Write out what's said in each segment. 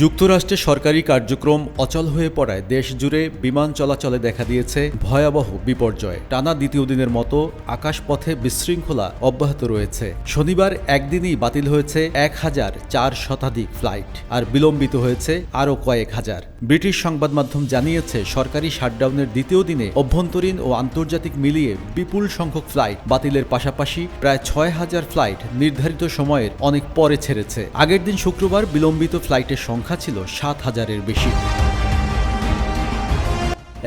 যুক্তরাষ্ট্রে সরকারি কার্যক্রম অচল হয়ে পড়ায় দেশ জুড়ে বিমান চলাচলে দেখা দিয়েছে ভয়াবহ বিপর্যয়। টানা দ্বিতীয় দিনের মতো আকাশপথে বিশৃঙ্খলা অব্যাহত রয়েছে। শনিবার একদিনই বাতিল হয়েছে এক হাজার চার শতাধিক ফ্লাইট আর বিলম্বিত হয়েছে আরও কয়েক হাজার। ব্রিটিশ সংবাদ মাধ্যম জানিয়েছে, সরকারি শাটডাউনের দ্বিতীয় দিনে অভ্যন্তরীণ ও আন্তর্জাতিক মিলিয়ে বিপুল সংখ্যক ফ্লাইট বাতিলের পাশাপাশি প্রায় ছয় হাজার ফ্লাইট নির্ধারিত সময়ের অনেক পরে ছেড়েছে। আগের দিন শুক্রবার বিলম্বিত ফ্লাইটের সংখ্যা ছিল সাত হাজারের বেশি।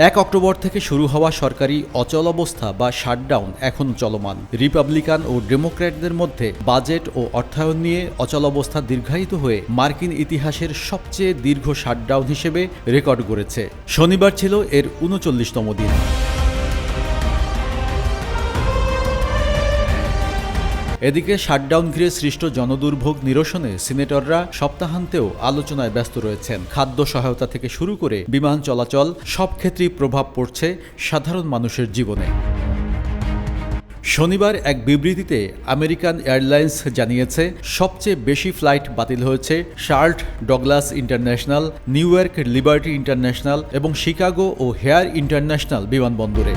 এক অক্টোবর থেকে শুরু হওয়া সরকারি অচল অবস্থা বা শাটডাউন এখন চলমান। রিপাবলিকান ও ডেমোক্র্যাটদের মধ্যে বাজেট ও অর্থায়ন নিয়ে অচল অবস্থা দীর্ঘায়িত হয়ে মার্কিন ইতিহাসের সবচেয়ে দীর্ঘ শাটডাউন হিসেবে রেকর্ড গড়েছে। শনিবার ছিল এর উনচল্লিশতম দিন। এদিকে শাটডাউন ঘিরে সৃষ্ট জনদুর্ভোগ নিরসনে সিনেটররা সপ্তাহান্তেও আলোচনায় ব্যস্ত রয়েছেন। খাদ্য সহায়তা থেকে শুরু করে বিমান চলাচল, সব ক্ষেত্রেই প্রভাব পড়ছে সাধারণ মানুষের জীবনে। শনিবার এক বিবৃতিতে আমেরিকান এয়ারলাইন্স জানিয়েছে, সবচেয়ে বেশি ফ্লাইট বাতিল হয়েছে Charlotte Douglas International, New York Liberty International এবং শিকাগো ও হেয়ার ইন্টারন্যাশনাল বিমানবন্দরে।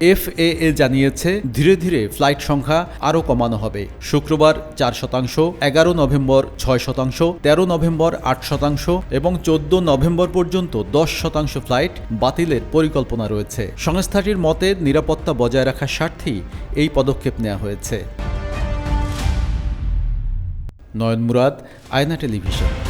এফএএ জানিয়েছে, ধীরে ধীরে ফ্লাইট সংখ্যা আরও কমানো হবে। শুক্রবার চার শতাংশ, এগারো নভেম্বর ছয় শতাংশ, তেরো নভেম্বর আট শতাংশ এবং চোদ্দ নভেম্বর পর্যন্ত দশ শতাংশ ফ্লাইট বাতিলের পরিকল্পনা রয়েছে। সংস্থাটির মতে, নিরাপত্তা বজায় রাখার স্বার্থেই এই পদক্ষেপ নেওয়া হয়েছে। নয়ন মুরাদ আয়না টেলিভিশন।